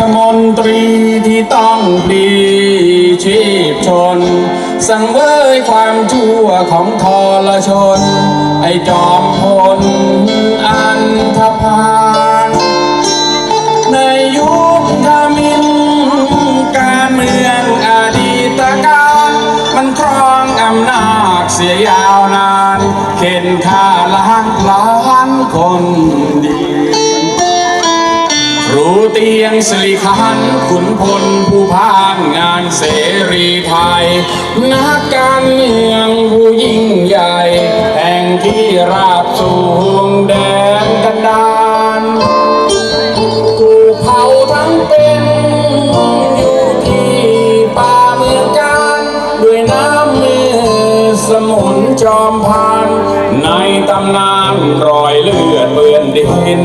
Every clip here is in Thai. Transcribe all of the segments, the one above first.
ฐมนตรีที่ต้องพลีชีพชน สังเวยความชั่วของทรชน ไอจอมพลอันธพาลในยุคทมินการเมืองอดีตการมันครองอำนาจเสียยาวนาน เข็นฆ่าล้างล้านคน รูเตียงสิริคันขุนพลผู้พานงานเสรีไทย นักการเมืองผู้ยิ่งใหญ่ แห่งที่ราบสูงแดนกันดานกูเผาทั้งเป็นอยู่ที่ป่าเมืองการด้วยน้ำมือสมุนจอมพานในตำนานรอยเลือดเปื้อนดิน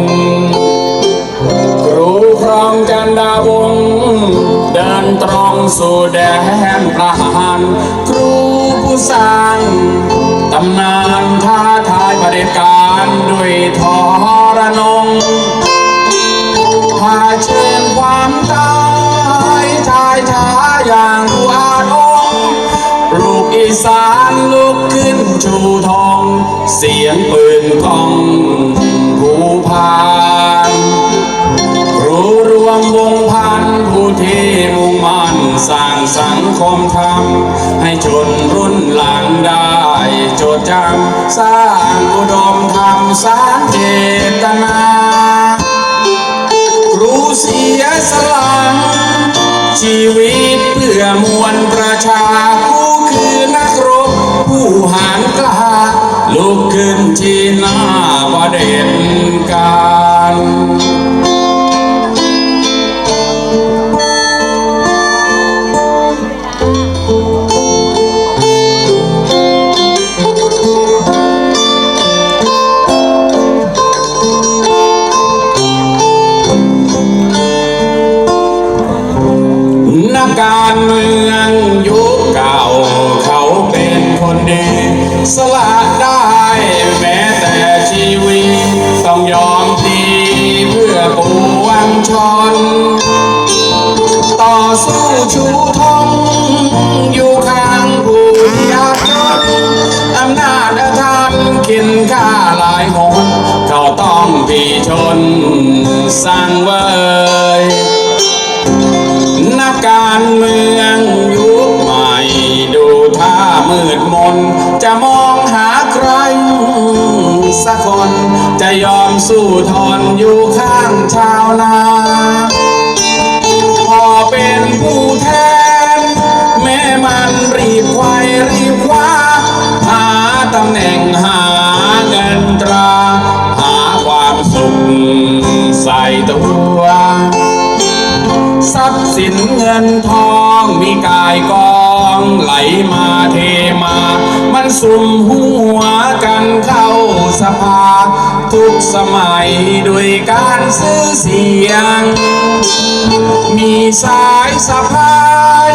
ครองจันดาวงเดินตรงสู่แดนประหารครูผู้สร้างตำนานท้าทายประเด็จการด้วยทอรนงพาเชิญความตายชายชาอย่างผู้อาจองลูกอีสานลุกขึ้นชูทองเสียงปืนกอง ที่มุ่งมั่นสร้างสังคมธรรม ให้ชนรุ่นหลังได้จดจำ สร้างอุดมธรรมสารเจตนา ครูเสียสละชีวิตเพื่อมวลประชาผู้คือนักรบผู้หารกล้าลุกขึ้นที่หน้า มืองยุคเก่า เขาเป็นคนดี สละได้แม้แต่ชีวิต ต้องยอมตีเพื่อปวงชน ต่อสู้ชูธงอยู่ข้างผู้ยากจนอำนาจอาธรรมกินข้าหลายหนเขาต้องปีชนสั่งเวยนั มืดมน จะมองหาใครสักคน จะยอมสู้ทนอยู่ข้างชาวนาพอเป็นผู้แทน แม้มันรีบไวรีบคว้าหาตำแหน่งหาเงินตรา หาความสุขใส่ตัวทรัพย์สินเงินทองมีกายกองไหลมาเท สุมหัวกันเข้าสภา ทุกสมัยด้วยการซื้อเสียง มีสายสะพาย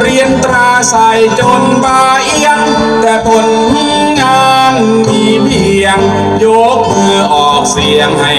เรียนตราใส่จนบาเอียง แต่ผลงานมีเพียง ยกมือออกเสียงให้